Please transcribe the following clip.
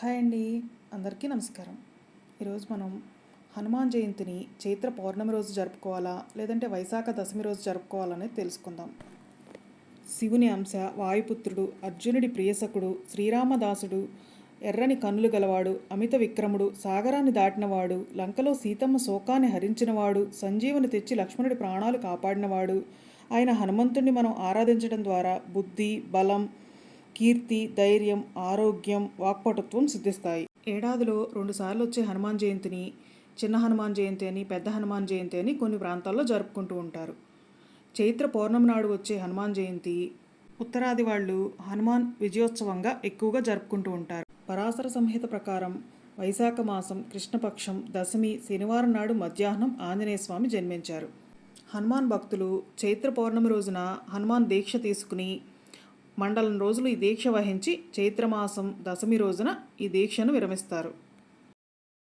Hi అండి. అందరికీ నమస్కారం. ఈరోజు మనం హనుమాన్ జయంతిని చైత్ర పౌర్ణమి రోజు జరుపుకోవాలా? లేదంటే వైశాఖ దశమి రోజు జరుపుకోవాలనేది తెలుసుకుందాం. శివుని అంశ వాయుపుత్రుడు అర్జునుడి ప్రియసకుడు శ్రీరామదాసుడు ఎర్రని కన్నులు గలవాడు అమిత విక్రముడు సాగరాన్ని దాటినవాడు లంకలో సీతమ్మ శోకాన్ని హరించినవాడు సంజీవుని తెచ్చి లక్ష్మణుడి ప్రాణాలు కాపాడినవాడు ఆయన హనుమంతుణ్ణి మనం ఆరాధించడం ద్వారా బుద్ధి బలం కీర్తి ధైర్యం ఆరోగ్యం వాక్పటుత్వం సిద్ధిస్తాయి. ఏడాదిలో రెండుసార్లు వచ్చే హనుమాన్ జయంతిని చిన్న హనుమాన్ జయంతి అని పెద్ద హనుమాన్ జయంతి అని కొన్ని ప్రాంతాల్లో జరుపుకుంటూ ఉంటారు. చైత్ర పౌర్ణమి నాడు వచ్చే హనుమాన్ జయంతి ఉత్తరాది వాళ్ళు హనుమాన్ విజయోత్సవంగా ఎక్కువగా జరుపుకుంటూ ఉంటారు. పరాశర సంహిత ప్రకారం వైశాఖ మాసం కృష్ణపక్షం దశమి శనివారం నాడు మధ్యాహ్నం ఆంజనేయ స్వామి జన్మించారు. హనుమాన్ భక్తులు చైత్ర పౌర్ణమి రోజున హనుమాన్ దీక్ష తీసుకుని మండలం రోజులు ఈ దీక్ష వహించి చైత్రమాసం దశమి రోజున ఈ దీక్షను విరమిస్తారు.